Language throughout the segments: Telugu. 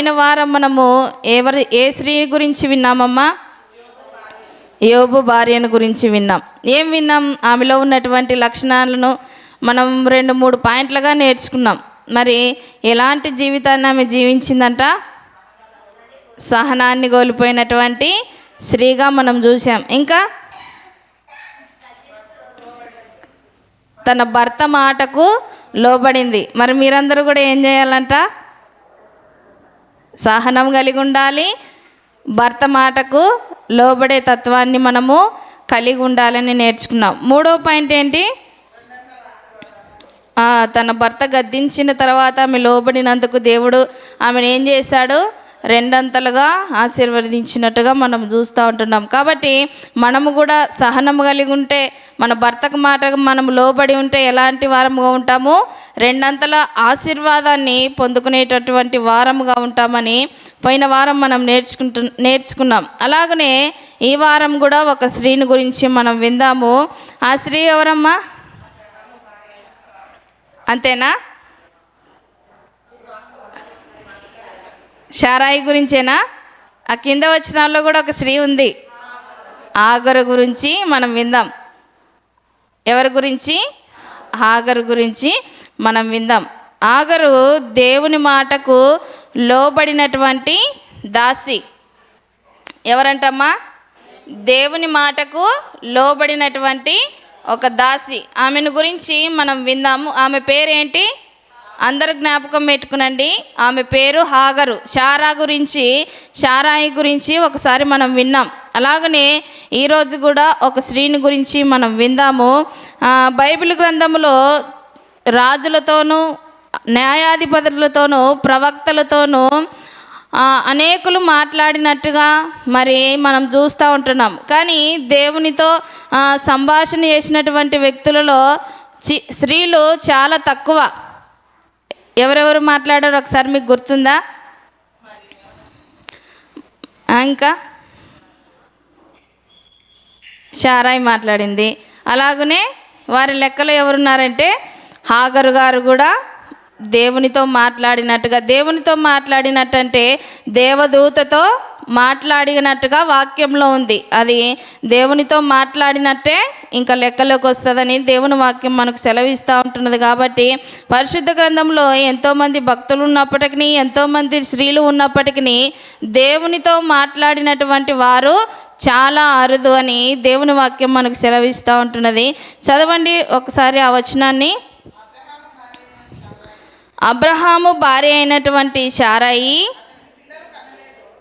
పోయిన వారం మనము ఎవరి ఏ స్త్రీ గురించి విన్నామమ్మా? యోబు భార్యను గురించి విన్నాం. ఏం విన్నాం? ఆమెలో ఉన్నటువంటి లక్షణాలను మనం రెండు మూడు పాయింట్లుగా నేర్చుకున్నాం. మరి ఎలాంటి జీవితాన్ని ఆమె జీవించిందంట? సహనాన్ని కోల్పోయినటువంటి స్త్రీగా మనం చూసాం ఇంకా తన భర్త మాటకు లోబడింది. మరి మీరందరూ కూడా ఏం చేయాలంట? సహనం కలిగి ఉండాలి భర్త మాటకు లోబడే తత్వాన్ని మనము కలిగి ఉండాలని నేర్చుకున్నాం. మూడో పాయింట్ ఏంటి? తన భర్త గద్దించిన తర్వాత ఆమె లోబడినందుకు దేవుడు ఆమెను ఏం చేశాడు? రెండంతలుగా ఆశీర్వదించినట్టుగా మనం చూస్తూ ఉంటున్నాం. కాబట్టి మనము కూడా సహనం కలిగి ఉంటే మన భర్తకు మాట మనం లోబడి ఉంటే ఎలాంటి వారముగా ఉంటాము? రెండంతల ఆశీర్వాదాన్ని పొందుకునేటటువంటి వారముగా ఉంటామని పోయిన వారం మనం నేర్చుకుంటు నేర్చుకున్నాం. అలాగనే ఈ వారం కూడా ఒక స్త్రీని గురించి మనం విందాము. ఆ స్త్రీ ఎవరమ్మా? అంతేనా? షారాయి గురించేనా? ఆ కింద వచ్చిన వాళ్ళు కూడా ఒక స్త్రీ ఉంది. ఆగరు గురించి మనం విందాం. ఎవరి గురించి? ఆగరు గురించి మనం విందాం. ఆగరు దేవుని మాటకు లోబడినటువంటి దాసి. ఎవరంటమ్మా? దేవుని మాటకు లోబడినటువంటి ఒక దాసి. ఆమెను గురించి మనం విందాము. ఆమె పేరేంటి? అందరు జ్ఞాపకం పెట్టుకునండి. ఆమె పేరు హాగరు. షారా గురించి షారాయి గురించి ఒకసారి మనం విన్నాం. అలాగనే ఈరోజు కూడా ఒక స్త్రీని గురించి మనం విందాము. బైబిల్ గ్రంథంలో రాజులతోనూ న్యాయాధిపతులతోనూ ప్రవక్తలతోనూ అనేకులు మాట్లాడినట్టుగా మరి మనం చూస్తూ ఉంటున్నాం. కానీ దేవునితో సంభాషణ చేసినటువంటి వ్యక్తులలో చి స్త్రీలు చాలా తక్కువ. ఎవరెవరు మాట్లాడారో ఒకసారి మీకు గుర్తుందా? ఇంకా? షారాయి మాట్లాడింది. అలాగనే వారి లెక్కలో ఎవరున్నారంటే హాగరు గారు కూడా దేవునితో మాట్లాడినట్టుగా దేవునితో మాట్లాడినట్టు అంటే దేవదూతతో మాట్లాడినట్టుగా వాక్యంలో ఉంది. అది దేవునితో మాట్లాడినట్టే ఇంకా లెక్కలోకి వస్తుందని దేవుని వాక్యం మనకు సెలవిస్తూ ఉంటున్నది కాబట్టి పరిశుద్ధ గ్రంథంలో ఎంతోమంది భక్తులు ఉన్నప్పటికీ ఎంతోమంది స్త్రీలు ఉన్నప్పటికీ దేవునితో మాట్లాడినటువంటి వారు చాలా అరుదు అని దేవుని వాక్యం మనకు సెలవిస్తూ ఉంటున్నది. చదవండి ఒకసారి ఆ వచనాన్ని. అబ్రహాము భార్య అయినటువంటి శారాయి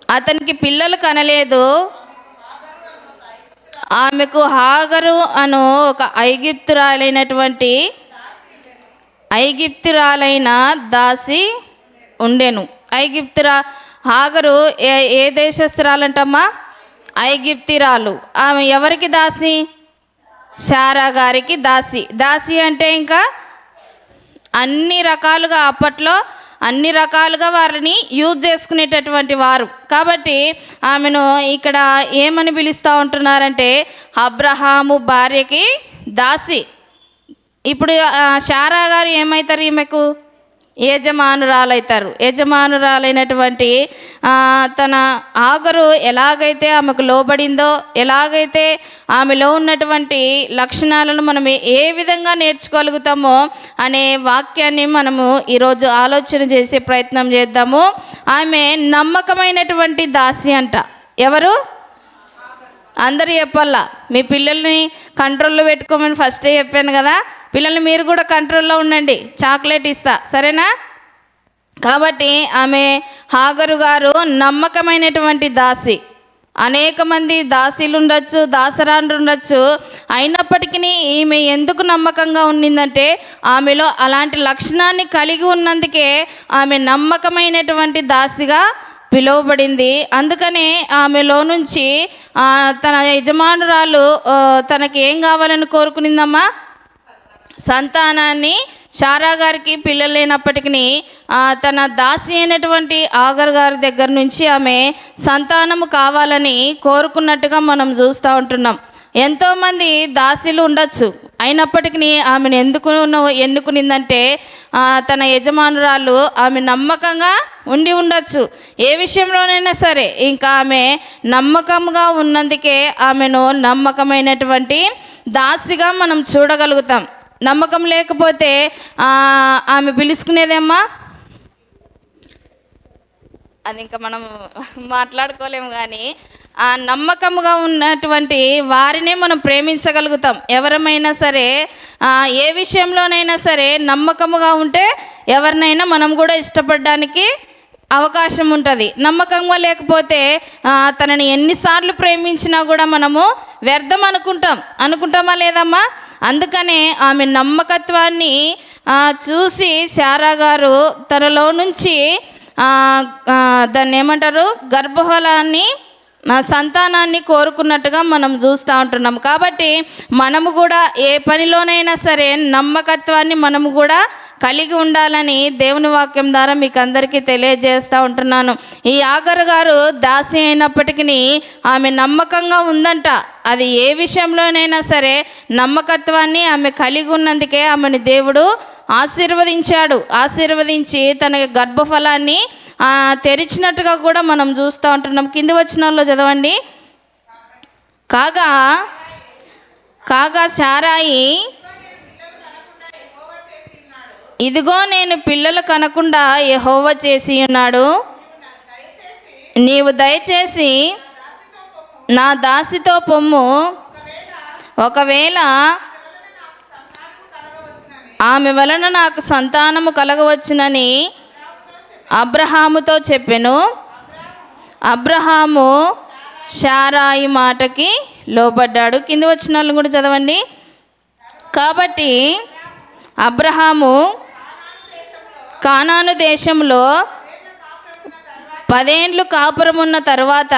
అతనికి పిల్లలు కనలేదు. ఆమెకు హాగరు అను ఒక ఐగిప్తురాలైనటువంటి ఐగిప్తురాలైన దాసి ఉండెను. ఐగిప్తురా హాగరు ఏ ఏ దేశస్థురాలంటమ్మా? ఐగిప్తిరాలు. ఆమె ఎవరికి దాసి? శారా గారికి దాసి. దాసి అంటే ఇంకా అన్ని రకాలుగా అప్పట్లో అన్ని రకాలుగా వారిని యూజ్ చేసుకునేటటువంటి వారు. కాబట్టి ఆమెను ఇక్కడ ఏమని పిలుస్తూ ఉంటున్నారంటే అబ్రహాము భార్యకి దాసి. ఇప్పుడు శారా గారు ఏమవుతారు ఈమెకు? యజమానురాలవుతారు యజమానురాలైనటువంటి తన ఆగరు ఎలాగైతే ఆమెకు లోబడిందో ఎలాగైతే ఆమెలో ఉన్నటువంటి లక్షణాలను మనం ఏ- ఏ విధంగా నేర్చుకోగలుగుతామో అనే వాక్యాన్ని మనము ఈరోజు ఆలోచన చేసే ప్రయత్నం చేద్దాము. ఆమె నమ్మకమైనటువంటి దాసి అంట. ఎవరు? అందరు చెప్పాలా. మీ పిల్లల్ని కంట్రోల్లో పెట్టుకోమని ఫస్టే చెప్పాను కదా. పిల్లల్ని మీరు కూడా కంట్రోల్లో ఉండండి. చాక్లెట్ ఇస్తా. సరేనా? కాబట్టి ఆమె హాగరు గారు నమ్మకమైనటువంటి దాసి. అనేక మంది దాసీలు ఉండొచ్చు దాసరాండ్రు ఉండొచ్చు. అయినప్పటికీ ఈమె ఎందుకు నమ్మకంగా ఉండిందంటే ఆమెలో అలాంటి లక్షణాన్ని కలిగి ఉన్నందుకే ఆమె నమ్మకమైనటువంటి దాసిగా పిలువబడింది. అందుకనే ఆమెలో నుంచి తన యజమానురాలు తనకి ఏం కావాలని కోరుకునిందమ్మా? సంతానాన్ని శారా గారికి పిల్లలు లేనప్పటికీ తన దాసి అయినటువంటి ఆగర్ గారి దగ్గర నుంచి ఆమె సంతానము కావాలని కోరుకున్నట్టుగా మనం చూస్తూ ఉంటున్నాం. ఎంతోమంది దాసీలు ఉండొచ్చు. అయినప్పటికీ ఆమెను ఎందుకు ఎన్నుకునిందంటే తన యజమానురాలు ఆమె నమ్మకంగా ఉండి ఉండొచ్చు. ఏ విషయంలోనైనా సరే ఇంకా ఆమె నమ్మకంగా ఉన్నందుకే ఆమెను నమ్మకమైనటువంటి దాసిగా మనం చూడగలుగుతాం. నమ్మకం లేకపోతే ఆమె పిలుచుకునేదేమ్మా అది ఇంకా మనం మాట్లాడుకోలేము కానీ ఆ నమ్మకంగా ఉన్నటువంటి వారినే మనం ప్రేమించగలుగుతాం. ఎవరమైనా సరే ఏ విషయంలోనైనా సరే నమ్మకముగా ఉంటే ఎవరినైనా మనం కూడా ఇష్టపడడానికి అవకాశం ఉంటుంది. నమ్మకంగా లేకపోతే తనని ఎన్నిసార్లు ప్రేమించినా కూడా మనము వ్యర్థం అనుకుంటాం. అనుకుంటామా లేదమ్మా? అందుకనే ఆమె నమ్మకత్వాన్ని చూసి శారా గారు తనలో నుంచి దాన్ని ఏమంటారు గర్భఫలాన్ని సంతానాన్ని కోరుకున్నట్టుగా మనం చూస్తూ ఉంటున్నాం. కాబట్టి మనము కూడా ఏ పనిలోనైనా సరే నమ్మకత్వాన్ని మనము కూడా కలిగి ఉండాలని దేవుని వాక్యం ద్వారా మీకు అందరికీ తెలియజేస్తూ ఉంటున్నాను. ఈ ఆగరు గారు దాసి అయినప్పటికీ ఆమె నమ్మకంగా ఉందంట. అది ఏ విషయంలోనైనా సరే నమ్మకత్వాన్ని ఆమె కలిగి ఉన్నందుకే ఆమెను దేవుడు ఆశీర్వదించాడు. ఆశీర్వదించి తన గర్భఫలాన్ని తెరిచినట్టుగా కూడా మనం చూస్తూ ఉంటున్నాం. కింది వచ్చిన చదవండి. కాగా కాగా సారాయి ఇదిగో నేను పిల్లలు కనకుండా యెహోవ చేసి ఉన్నాడు. నీవు దయచేసి నా దాసితో పొమ్ము. ఒకవేళ ఆమె వలన నాకు సంతానము కలగవచ్చునని అబ్రహాముతో చెప్పెను. అబ్రహాము శారాయి మాటకి లోబడ్డాడు. కింద వచ్చిన వాళ్ళని కూడా చదవండి. కాబట్టి అబ్రహాము కానాను దేశంలో పదేండ్లు కాపురమున్న తర్వాత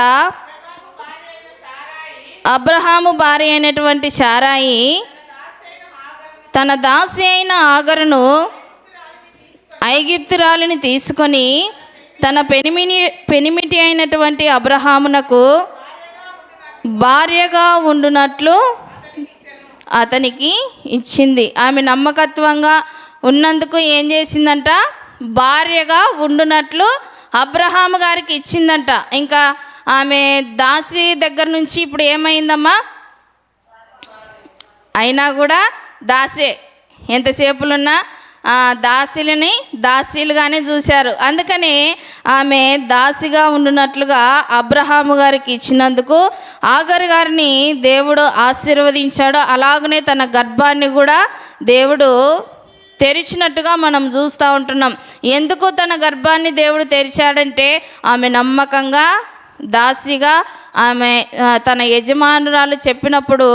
అబ్రహాము భార్య అయినటువంటి చారాయి తన దాసి అయిన ఆగరును ఐగిప్తురాలిని తీసుకొని తన పెనిమిని పెనిమిటి అయినటువంటి అబ్రహామునకు భార్యగా ఉండునట్లు అతనికి ఇచ్చింది. ఆమె నమ్మకత్వంగా ఉన్నందుకు ఏం చేసిందంట? భార్యగా ఉండునట్లు అబ్రహాము గారికి ఇచ్చిందంట. ఇంకా ఆమె దాసి దగ్గర నుంచి ఇప్పుడు ఏమైందమ్మా? అయినా కూడా దాసే. ఎంతసేపులున్నా ఆ, దాసీలని దాసీలుగానే చూశారు. అందుకని ఆమె దాసిగా ఉండునట్లుగా అబ్రహాము గారికి ఇచ్చినందుకు ఆగర్ గారిని దేవుడు ఆశీర్వదించాడు. అలాగనే తన గర్భాన్ని కూడా దేవుడు తెరిచినట్టుగా మనం చూస్తూ ఉంటున్నాం. ఎందుకు తన గర్భాన్ని దేవుడు తెరిచాడంటే ఆమె నమ్మకంగా దాసిగా ఆమె తన యజమానురాలు చెప్పినప్పుడు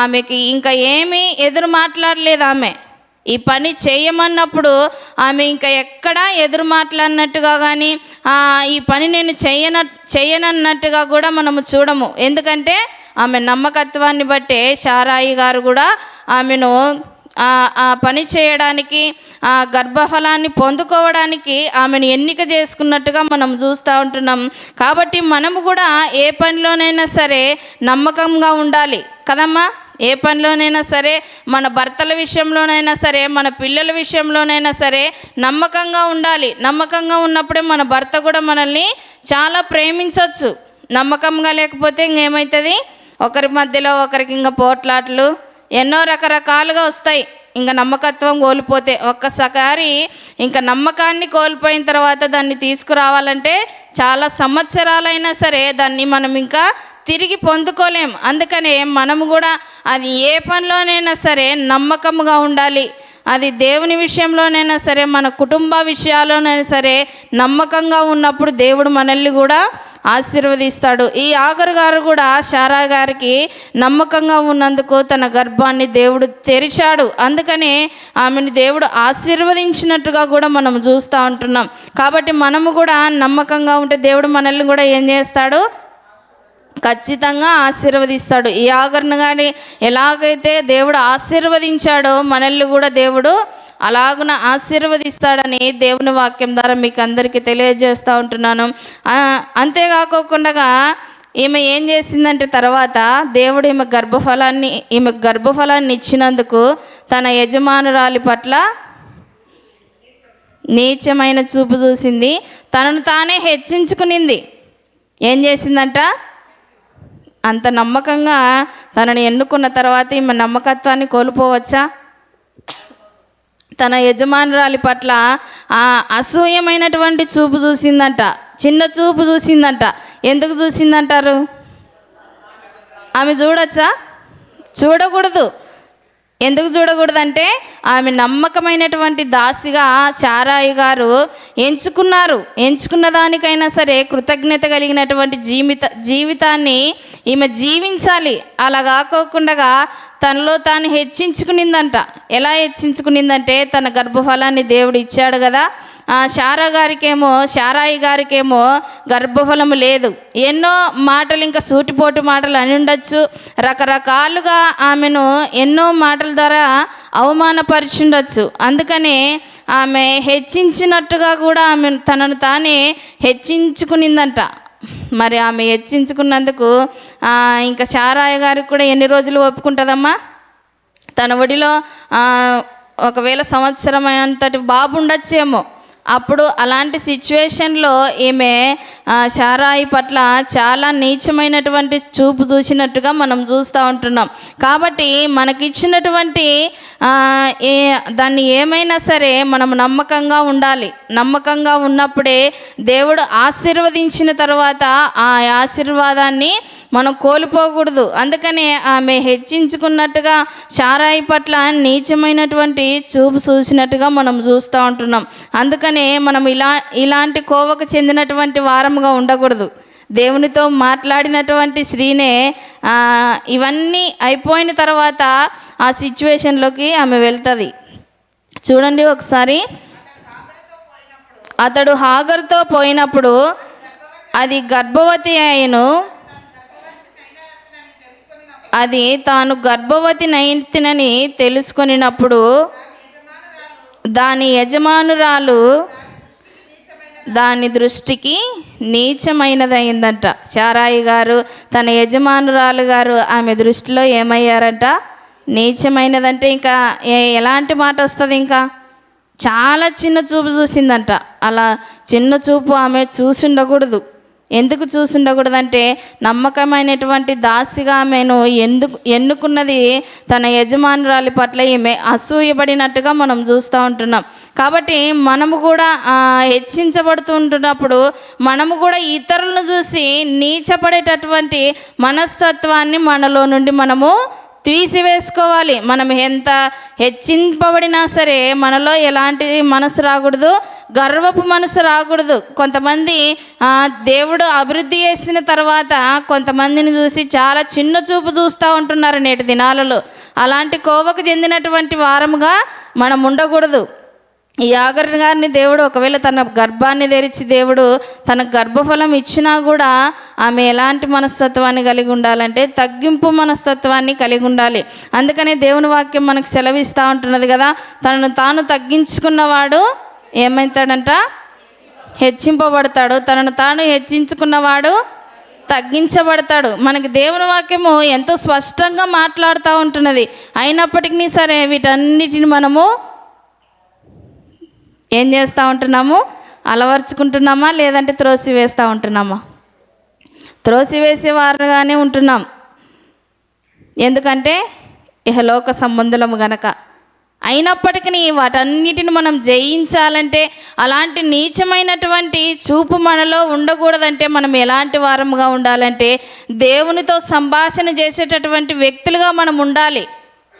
ఆమెకి ఇంకా ఏమీ ఎదురు మాట్లాడలేదు ఆమె. ఈ పని చేయమన్నప్పుడు ఆమె ఇంకా ఎక్కడా ఎదురు మాట్లాడినట్టుగా కానీ ఈ పని నేను చేయన చేయనన్నట్టుగా కూడా మనము చూడము. ఎందుకంటే ఆమె నమ్మకత్వాన్ని బట్టే షారాయి గారు కూడా ఆమెను ఆ పని చేయడానికి ఆ గర్భఫలాన్ని పొందుకోవడానికి ఆమెను ఎన్నిక చేసుకున్నట్టుగా మనం చూస్తూ ఉంటున్నాం. కాబట్టి మనము కూడా ఏ పనిలోనైనా సరే నమ్మకంగా ఉండాలి. కదమ్మా? ఏ పనిలోనైనా సరే మన భర్తల విషయంలోనైనా సరే మన పిల్లల విషయంలోనైనా సరే నమ్మకంగా ఉండాలి. నమ్మకంగా ఉన్నప్పుడే మన భర్త కూడా మనల్ని చాలా ప్రేమించవచ్చు నమ్మకంగా లేకపోతే ఇంకేమవుతుంది ఒకరి మధ్యలో ఒకరికి ఇంకా పోట్లాట్లు ఎన్నో రకరకాలుగా వస్తాయి. ఇంకా నమ్మకత్వం కోల్పోతే ఒక్కసారి ఇంకా నమ్మకాన్ని కోల్పోయిన తర్వాత దాన్ని తీసుకురావాలంటే చాలా సంవత్సరాలైనా సరే దాన్ని మనం ఇంకా తిరిగి పొందుకోలేం. అందుకనే మనము కూడా అది ఏ పనిలోనైనా సరే నమ్మకముగా ఉండాలి. అది దేవుని విషయంలోనైనా సరే మన కుటుంబ విషయాల్లోనైనా సరే నమ్మకంగా ఉన్నప్పుడు దేవుడు మనల్ని కూడా ఆశీర్వదిస్తాడు. ఈ ఆగరు గారు కూడా శారా గారికి నమ్మకంగా ఉన్నందుకు తన గర్భాన్ని దేవుడు తెరిచాడు. అందుకనే ఆమెను దేవుడు ఆశీర్వదించినట్టుగా కూడా మనం చూస్తూ ఉంటున్నాం. కాబట్టి మనము కూడా నమ్మకంగా ఉంటే దేవుడు మనల్ని కూడా ఏం చేస్తాడు? ఖచ్చితంగా ఆశీర్వదిస్తాడు. ఈ ఆగరణ కానీ ఎలాగైతే దేవుడు ఆశీర్వదించాడో మనల్ని కూడా దేవుడు అలాగున ఆశీర్వదిస్తాడని దేవుని వాక్యం ద్వారా మీకు అందరికీ తెలియజేస్తూ ఉంటున్నాను. అంతేకాకుండా ఈమె ఏం చేసిందంటే తర్వాత దేవుడు ఈమె గర్భఫలాన్ని ఈమె గర్భఫలాన్ని ఇచ్చినందుకు తన యజమానురాలి పట్ల నీచమైన చూపు చూసింది. తనను తానే హెచ్చించుకునింది. ఏం చేసిందంట? అంత నమ్మకంగా తనని ఎన్నుకున్న తర్వాత ఈమె నమ్మకత్వాన్ని కోల్పోవచ్చా? తన యజమానురాలి పట్ల ఆ అసూయమైనటువంటి చూపు చూసిందంట. చిన్న చూపు చూసిందంట. ఎందుకు చూసిందంటారు? ఆమె చూడొచ్చా? చూడకూడదు. ఎందుకు చూడకూడదంటే ఆమె నమ్మకమైనటువంటి దాసిగా చారాయి గారు ఎంచుకున్నారు. ఎంచుకున్న దానికైనా సరే కృతజ్ఞత కలిగినటువంటి జీవిత జీవితాన్ని ఈమె జీవించాలి. అలా కాకోకుండా తనలో తాను హెచ్చించుకునిందంట. ఎలా హెచ్చించుకునిందంటే తన గర్భఫలాన్ని దేవుడు ఇచ్చాడు కదా. ఆ శారా గారికేమో శారాయి గారికేమో గర్భఫలము లేదు. ఎన్నో మాటలు ఇంకా సూటిపోటు మాటలు అని ఉండొచ్చు రకరకాలుగా ఆమెను ఎన్నో మాటల ద్వారా అవమానపరిచుండొచ్చు. అందుకనే ఆమె హెచ్చించినట్టుగా కూడా ఆమె తనను తానే హెచ్చించుకునిందంట. మరి ఆమె హెచ్చించుకున్నందుకు ఇంకా శారాయ గారికి కూడా ఎన్ని రోజులు ఒప్పుకుంటుందమ్మా? తన ఒడిలో ఒకవేళ సంవత్సరం అంతటి బాబు ఉండొచ్చేమో. అప్పుడు అలాంటి సిచ్యువేషన్లో ఈమె షారాయి పట్ల చాలా నీచమైనటువంటి చూపు చూసినట్టుగా మనం చూస్తూ ఉంటున్నాం. కాబట్టి మనకిచ్చినటువంటి ఏ దాన్ని ఏమైనా సరే మనం నమ్మకంగా ఉండాలి. నమ్మకంగా ఉన్నప్పుడే దేవుడు ఆశీర్వదించిన తర్వాత ఆ ఆశీర్వాదాన్ని మనం కోల్పోకూడదు. అందుకనే ఆమె హెచ్చించుకున్నట్టుగా చారాయి పట్ల నీచమైనటువంటి చూపు చూసినట్టుగా మనం చూస్తూ ఉంటున్నాం. అందుకనే మనం ఇలా ఇలాంటి కోవకు చెందినటువంటి వారముగా ఉండకూడదు. దేవునితో మాట్లాడినటువంటి స్త్రీనే ఇవన్నీ అయిపోయిన తర్వాత ఆ సిచ్యువేషన్లోకి ఆమె వెళ్తుంది. చూడండి ఒకసారి. అతడు హాగర్తో పోయినప్పుడు అది గర్భవతి అయిను అది తాను గర్భవతి నైతినని తెలుసుకొనినప్పుడు దాని యజమానురాలు దాని దృష్టికి నీచమైనదైందంట. చారాయి గారు తన యజమానురాలు గారు ఆమె దృష్టిలో ఏమయ్యారంట? నీచమైనదంటే ఇంకా ఎలాంటి మాట వస్తుంది ఇంకా? చాలా చిన్న చూపు చూసిందంట. అలా చిన్న చూపు ఆమె చూసి ఉండకూడదు ఎందుకు చూసి ఉండకూడదంటే నమ్మకమైనటువంటి దాసిగా ఆమెను ఎందుకు ఎన్నుకున్నది తన యజమానురాలి పట్ల ఈమె అసూయపడినట్టుగా మనం చూస్తూ ఉంటున్నాం. కాబట్టి మనము కూడా హెచ్చించబడుతూ ఉంటున్నప్పుడు మనము కూడా ఇతరులను చూసి నీచపడేటటువంటి మనస్తత్వాన్ని మనలో నుండి మనము తీసివేసుకోవాలి. మనం ఎంత హెచ్చింపబడినా సరే మనలో ఎలాంటి మనసు రాకూడదు గర్వపు మనసు రాకూడదు. కొంతమంది దేవుడు అభివృద్ధి చేసిన తర్వాత కొంతమందిని చూసి చాలా చిన్న చూపు చూస్తూ ఉంటున్నారు నేటి దినాలలో. అలాంటి కోవకు చెందినటువంటి వారముగా మనం ఉండకూడదు. ఈ ఆగర్ గారిని దేవుడు ఒకవేళ తన గర్భాన్ని తెరిచి దేవుడు తన గర్భఫలం ఇచ్చినా కూడా ఆమె ఎలాంటి మనస్తత్వాన్ని కలిగి ఉండాలంటే తగ్గింపు మనస్తత్వాన్ని కలిగి ఉండాలి. అందుకనే దేవుని వాక్యం మనకు సెలవిస్తూ ఉంటున్నది కదా తనను తాను తగ్గించుకున్నవాడు ఏమవుతాడంట హెచ్చింపబడతాడు. తనను తాను హెచ్చించుకున్నవాడు తగ్గించబడతాడు. మనకి దేవుని వాక్యము ఎంతో స్పష్టంగా మాట్లాడుతూ ఉంటున్నది. అయినప్పటికీ సరే వీటన్నిటిని మనము ఏం చేస్తూ ఉంటున్నాము? అలవర్చుకుంటున్నామా? లేదంటే త్రోసి వేస్తూ ఉంటున్నామా? త్రోసి వేసేవారుగానే ఉంటున్నాం. ఎందుకంటే ఇహలోక సంబంధులము గనక. అయినప్పటికీ వాటన్నిటిని మనం జయించాలంటే అలాంటి నీచమైనటువంటి చూపు మనలో ఉండకూడదంటే మనం ఎలాంటి వారముగా ఉండాలంటే దేవునితో సంభాషణ చేసేటటువంటి వ్యక్తులుగా మనం ఉండాలి.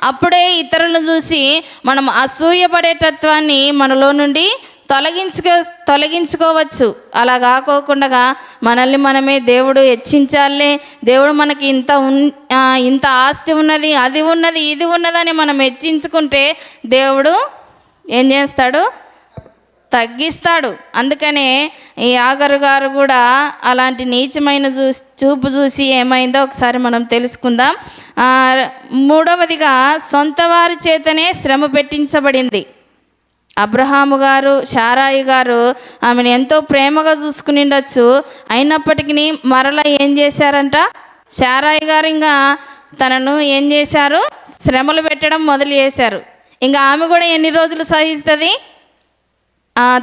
అప్పుడే ఇతరులను చూసి మనం అసూయపడేటత్వాన్ని మనలో నుండి తొలగించుకో తొలగించుకోవచ్చు. అలా కాకోకుండా మనల్ని మనమే దేవుడు హెచ్చించాలే. దేవుడు మనకి ఇంత ఉన్ ఇంత ఆస్తి ఉన్నది అది ఉన్నది ఇది ఉన్నదని మనం హెచ్చించుకుంటే దేవుడు ఏం చేస్తాడు? తగ్గిస్తాడు. అందుకనే ఈ ఆగరు గారు కూడా అలాంటి నీచమైన చూ చూపు చూసి ఏమైందో ఒకసారి మనం తెలుసుకుందాం. మూడవదిగా సొంత వారి చేతనే శ్రమ పెట్టించబడింది. అబ్రహాము గారు షారాయి గారు ఆమెను ఎంతో ప్రేమగా చూసుకుని ఉండొచ్చు. అయినప్పటికీ మరలా ఏం చేశారంట? షారాయి గారు ఇంకా తనను ఏం చేశారు? శ్రమలు పెట్టడం మొదలు చేశారు ఇంకా ఆమె కూడా ఎన్ని రోజులు సహిస్తుంది?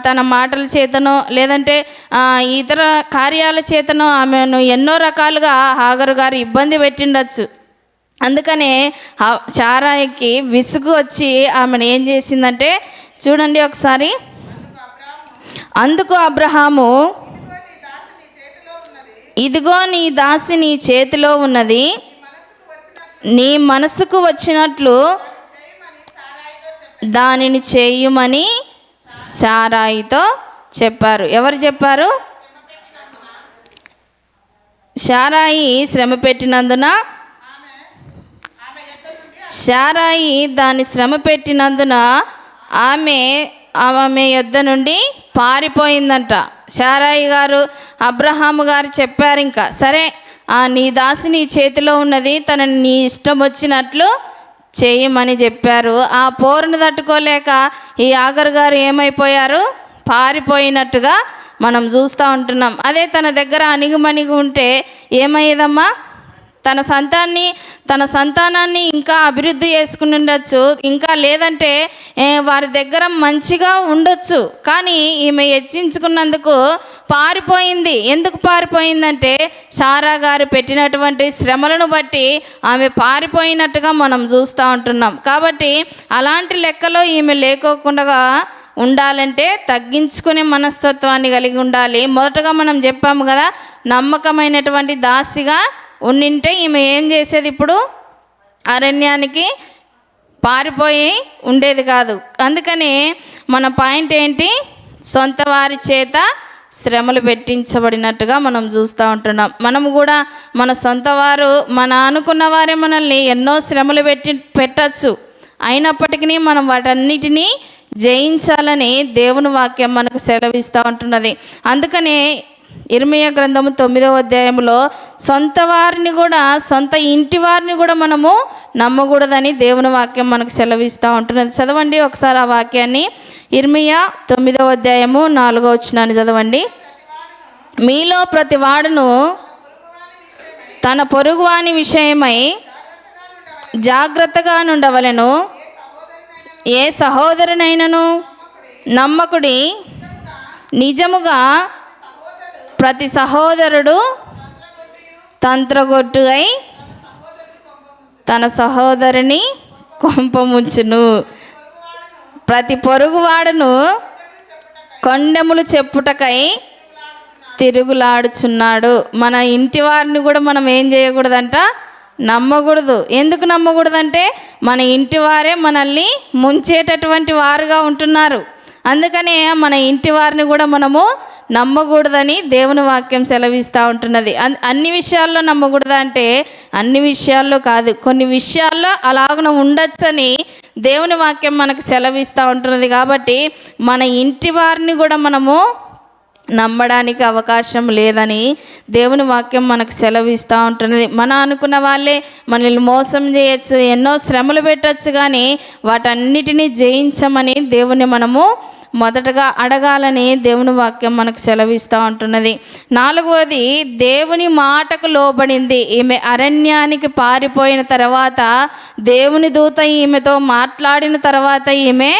తన మాటల చేతనో లేదంటే ఇతర కార్యాల చేతనో ఆమెను ఎన్నో రకాలుగా హాగరు గారు ఇబ్బంది పెట్టిండొచ్చు. అందుకనే చారాయికి విసుగు వచ్చి ఆమెను ఏం చేసిందంటే చూడండి ఒకసారి. అందుకు అబ్రహాము ఇదిగో నీ దాసి నీ చేతిలో ఉన్నది నీ మనసుకు వచ్చినట్లు దానిని చేయుమని సారాయితో చెప్పారు. ఎవరు చెప్పారు? సారాయి శ్రమ పెట్టినందున సారాయి దాన్ని శ్రమ పెట్టినందున ఆమె ఆమె యొద్ద నుండి పారిపోయిందంట. శారాయి గారు అబ్రహాము గారు చెప్పారు ఇంకా సరే ఆ నీ దాసి నీ చేతిలో ఉన్నది తనని నీ ఇష్టం వచ్చినట్లు చేయమని చెప్పారు. ఆ పోరును తట్టుకోలేక ఈ ఆగర్ గారు ఏమైపోయారు? పారిపోయినట్టుగా మనం చూస్తూ ఉంటున్నాం. అదే తన దగ్గర అణిగిమణిగి ఉంటే ఏమయ్యేదమ్మా? తన సంతాన్ని తన సంతానాన్ని ఇంకా అభివృద్ధి చేసుకుని ఉండొచ్చు. ఇంకా లేదంటే వారి దగ్గర మంచిగా ఉండొచ్చు. కానీ ఈమె హెచ్చించుకున్నందుకు పారిపోయింది. ఎందుకు పారిపోయిందంటే సారా గారు పెట్టినటువంటి శ్రమలను బట్టి ఆమె పారిపోయినట్టుగా మనం చూస్తూ ఉంటున్నాం. కాబట్టి అలాంటి లెక్కలో ఈమె లేకోకుండా ఉండాలంటే తగ్గించుకునే మనస్తత్వాన్ని కలిగి ఉండాలి. మొదటగా మనం చెప్పాము కదా నమ్మకమైనటువంటి దాసిగా ఉండింటే ఈమె ఏం చేసేది ఇప్పుడు? అరణ్యానికి పారిపోయి ఉండేది కాదు. అందుకని మన పాయింట్ ఏంటి? సొంత వారి చేత శ్రమలు పెట్టించబడినట్టుగా మనం చూస్తూ ఉంటున్నాం. మనం కూడా మన సొంత వారు మన అనుకున్న వారే మనల్ని ఎన్నో శ్రమలు పెట్టి పెట్టచ్చు. అయినప్పటికీ మనం వాటన్నిటినీ జయించాలని దేవుని వాక్యం మనకు సెలవిస్తూ ఉంటున్నది. అందుకనే ఇర్మియా గ్రంథము తొమ్మిదవ అధ్యాయంలో సొంత వారిని కూడా సొంత ఇంటి వారిని కూడా మనము నమ్మకూడదని దేవుని వాక్యం మనకు సెలవిస్తూ ఉంటున్నది. చదవండి ఒకసారి ఆ వాక్యాన్ని. ఇర్మియా తొమ్మిదవ అధ్యాయము నాలుగో వచ్చినాన్ని చదవండి. మీలో ప్రతి వాడును తన పొరుగువాని విషయమై జాగ్రత్తగా నుండవలెను. ఏ సహోదరునైనను నమ్మకుడి నిజముగా ప్రతి సహోదరుడు తంత్రగొట్టుగై తన సహోదరిని కొంపముంచును ప్రతి పొరుగువాడును కొండెములు చెప్పుటకై తిరుగులాడుచున్నాడు. మన ఇంటి వారిని కూడా మనం ఏం చేయకూడదంట? నమ్మకూడదు. ఎందుకు నమ్మకూడదంటే మన ఇంటి వారే మనల్ని ముంచేటటువంటి వారుగా ఉంటున్నారు. అందుకనే మన ఇంటి వారిని కూడా మనము నమ్మకూడదని దేవుని వాక్యం సెలవిస్తూ ఉంటున్నది. అన్ని విషయాల్లో నమ్మకూడదా అంటే అన్ని విషయాల్లో కాదు. కొన్ని విషయాల్లో అలాగున ఉండొచ్చని దేవుని వాక్యం మనకు సెలవిస్తూ ఉంటున్నది కాబట్టి మన ఇంటి వారిని కూడా మనము నమ్మడానికి అవకాశం లేదని దేవుని వాక్యం మనకు సెలవిస్తూ ఉంటున్నది. మన అనుకున్న వాళ్ళే మనల్ని మోసం చేయొచ్చు ఎన్నో శ్రమలు పెట్టచ్చు కానీ వాటన్నిటినీ జయించమని దేవుని మనము మొదటగా అడగాలని దేవుని వాక్యం మనకు సెలవిస్తూ ఉంటున్నది. నాలుగవది దేవుని మాటకు లోబడింది. ఈమె అరణ్యానికి పారిపోయిన తర్వాత దేవుని దూత ఈమెతో మాట్లాడిన తర్వాత ఈమె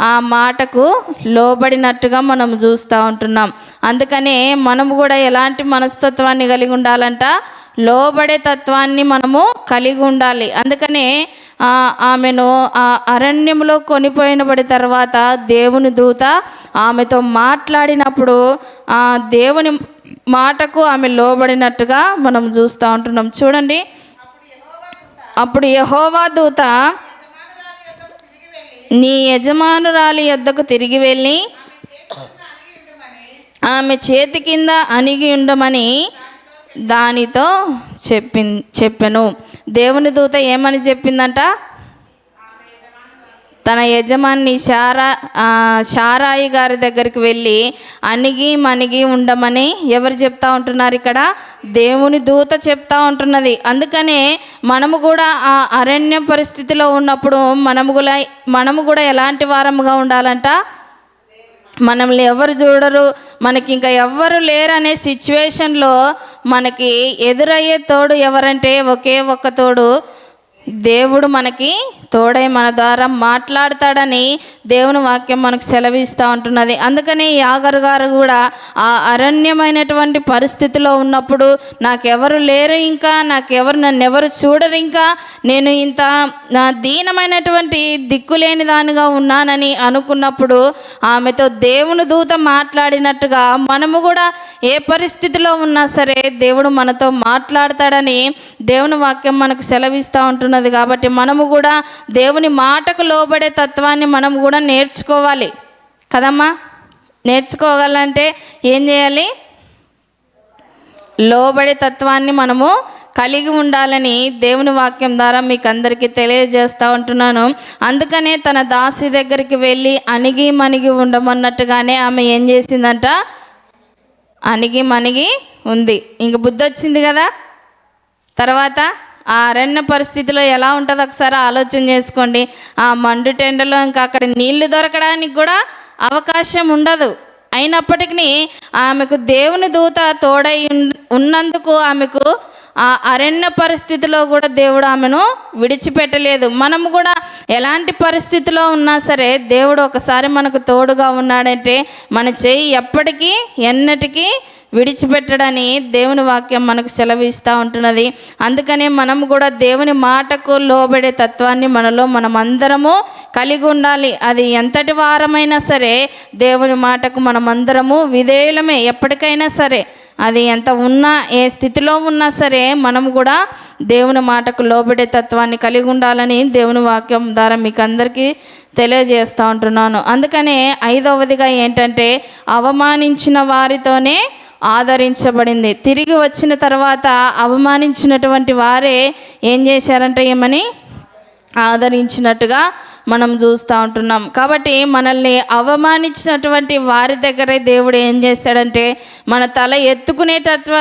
ఆ మాటకు లోబడినట్టుగా మనం చూస్తూ ఉంటున్నాం. అందుకనే మనము కూడా ఎలాంటి మనస్తత్వాన్ని కలిగి ఉండాలంట? లోబడే తత్వాన్ని మనము కలిగి ఉండాలి. అందుకనే ఆమెను ఆ అరణ్యంలో కొనిపోయినబడి తర్వాత దేవుని దూత ఆమెతో మాట్లాడినప్పుడు ఆ దేవుని మాటకు ఆమె లోబడినట్టుగా మనం చూస్తూ ఉంటున్నాం. చూడండి. అప్పుడు యహోవా దూత నీ యజమానురాలి యొద్దకు తిరిగి వెళ్ళి ఆమె చేతి కింద అణిగి ఉండమని దానితో చెప్పి చెప్పెను. దేవుని దూత ఏమని చెప్పిందంట? తన యజమాని శారా ఆ, శారాయి గారి దగ్గరికి వెళ్ళి అణిగి మణిగి ఉండమని ఎవరు చెప్తా ఉంటున్నారు ఇక్కడ? దేవుని దూత చెప్తా ఉంటున్నది. అందుకనే మనము కూడా ఆ అరణ్య పరిస్థితిలో ఉన్నప్పుడు మనము కూడా మనము కూడా ఎలాంటి వారముగా ఉండాలంట? మనల్ని ఎవరు చూడరు మనకి ఇంకా ఎవ్వరు లేరనే సిచ్యువేషన్లో మనకి ఎదురయ్యే తోడు ఎవరంటే ఒకే ఒక్క తోడు దేవుడు మనకి తోడై మన ద్వారా మాట్లాడతాడని దేవుని వాక్యం మనకు సెలవిస్తూ ఉంటున్నది. అందుకనే యాగరు గారు కూడా ఆ అరణ్యమైనటువంటి పరిస్థితిలో ఉన్నప్పుడు నాకెవరు లేరు ఇంకా నాకెవరు నన్ను ఎవరు చూడరు ఇంకా నేను ఇంత నా దీనమైనటువంటి దిక్కులేని దానిగా ఉన్నానని అనుకున్నప్పుడు ఆమెతో దేవుని దూత మాట్లాడినట్టుగా మనము కూడా ఏ పరిస్థితిలో ఉన్నా సరే దేవుడు మనతో మాట్లాడతాడని దేవుని వాక్యం మనకు సెలవిస్తూ ఉంటున్నది. కాబట్టి మనము కూడా దేవుని మాటకు లోబడే తత్వాన్ని మనం కూడా నేర్చుకోవాలి. కదమ్మా? నేర్చుకోగలంటే ఏం చేయాలి? లోబడే తత్వాన్ని మనము కలిగి ఉండాలని దేవుని వాక్యం ద్వారా మీకు అందరికీ తెలియజేస్తూ ఉంటున్నాను. అందుకనే తన దాసి దగ్గరికి వెళ్ళి అణిగి మణిగి ఉండమన్నట్టుగానే ఆమె ఏం చేసిందంట? అణిగి మణిగి ఉంది. ఇంక బుద్ధి వచ్చింది కదా? తర్వాత? ఆ అరణ్య పరిస్థితిలో ఎలా ఉంటుందో ఒకసారి ఆలోచన చేసుకోండి. ఆ మండు టెండలో ఇంకా అక్కడ నీళ్ళు దొరకడానికి కూడా అవకాశం ఉండదు. అయినప్పటికీ ఆమెకు దేవుని దూత తోడై ఉన్- ఉన్నందుకు ఆమెకు ఆ అరణ్య పరిస్థితిలో కూడా దేవుడు ఆమెను విడిచిపెట్టలేదు. మనము కూడా ఎలాంటి పరిస్థితిలో ఉన్నా సరే దేవుడు ఒకసారి మనకు తోడుగా ఉన్నాడంటే మన చేయి ఎప్పటికీ ఎన్నటికీ విడిచిపెట్టడని దేవుని వాక్యం మనకు సెలవిస్తూ ఉంటున్నది. అందుకనే మనం కూడా దేవుని మాటకు లోబడే తత్వాన్ని మనలో మనం అందరము కలిగి ఉండాలి. అది ఎంతటి వారమైనా సరే దేవుని మాటకు మనం అందరము విధేయులమే ఎప్పటికైనా సరే. అది ఎంత ఉన్నా ఏ స్థితిలో ఉన్నా సరే మనం కూడా దేవుని మాటకు లోబడే తత్వాన్ని కలిగి ఉండాలని దేవుని వాక్యం ద్వారా మీకు అందరికీ తెలియజేస్తూ ఉంటున్నాను. అందుకనే ఐదవదిగా ఏంటంటే అవమానించిన వారితోనే ఆదరించబడింది. తిరిగి వచ్చిన తర్వాత అవమానించినటువంటి వారే ఏం చేశారంటే ఏమని? ఆదరించినట్టుగా మనం చూస్తూ ఉంటున్నాం. కాబట్టి మనల్ని అవమానించినటువంటి వారి దగ్గరే దేవుడు ఏం చేస్తాడంటే మన తల ఎత్తుకునేటట్టు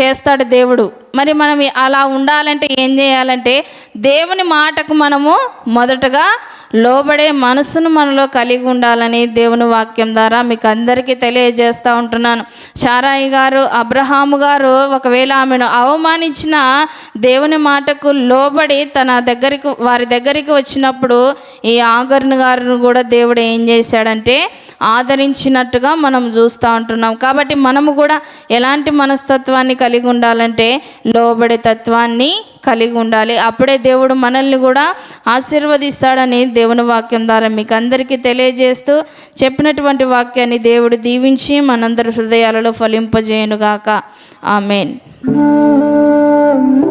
చేస్తాడు దేవుడు. మరి మనం అలా ఉండాలంటే ఏం చేయాలంటే దేవుని మాటకు మనము మొదటగా లోబడే మనసును మనలో కలిగి ఉండాలని దేవుని వాక్యం ద్వారా మీకు అందరికీ తెలియజేస్తూ ఉంటున్నాను. షారాయి గారు అబ్రహాము గారు ఒకవేళ ఆమెను అవమానించిన దేవుని మాటకు లోబడి తన దగ్గరికి వారి దగ్గరికి వచ్చినప్పుడు ఈ ఆగర్ను గారిని కూడా దేవుడు ఏం చేశాడంటే ఆదరించినట్టుగా మనం చూస్తూ ఉంటున్నాం. కాబట్టి మనము కూడా ఎలాంటి మనస్తత్వాన్ని కలిగి ఉండాలంటే లోబడే తత్వాన్ని కలిగి ఉండాలి. అప్పుడే దేవుడు మనల్ని కూడా ఆశీర్వదిస్తాడని దేవుని వాక్యం ద్వారా మీకు అందరికీ తెలియజేస్తూ చెప్పినటువంటి వాక్యాన్ని దేవుడు దీవించి మనందరి హృదయాలలో ఫలింపజేయనుగాక. ఆమెన్. ఆ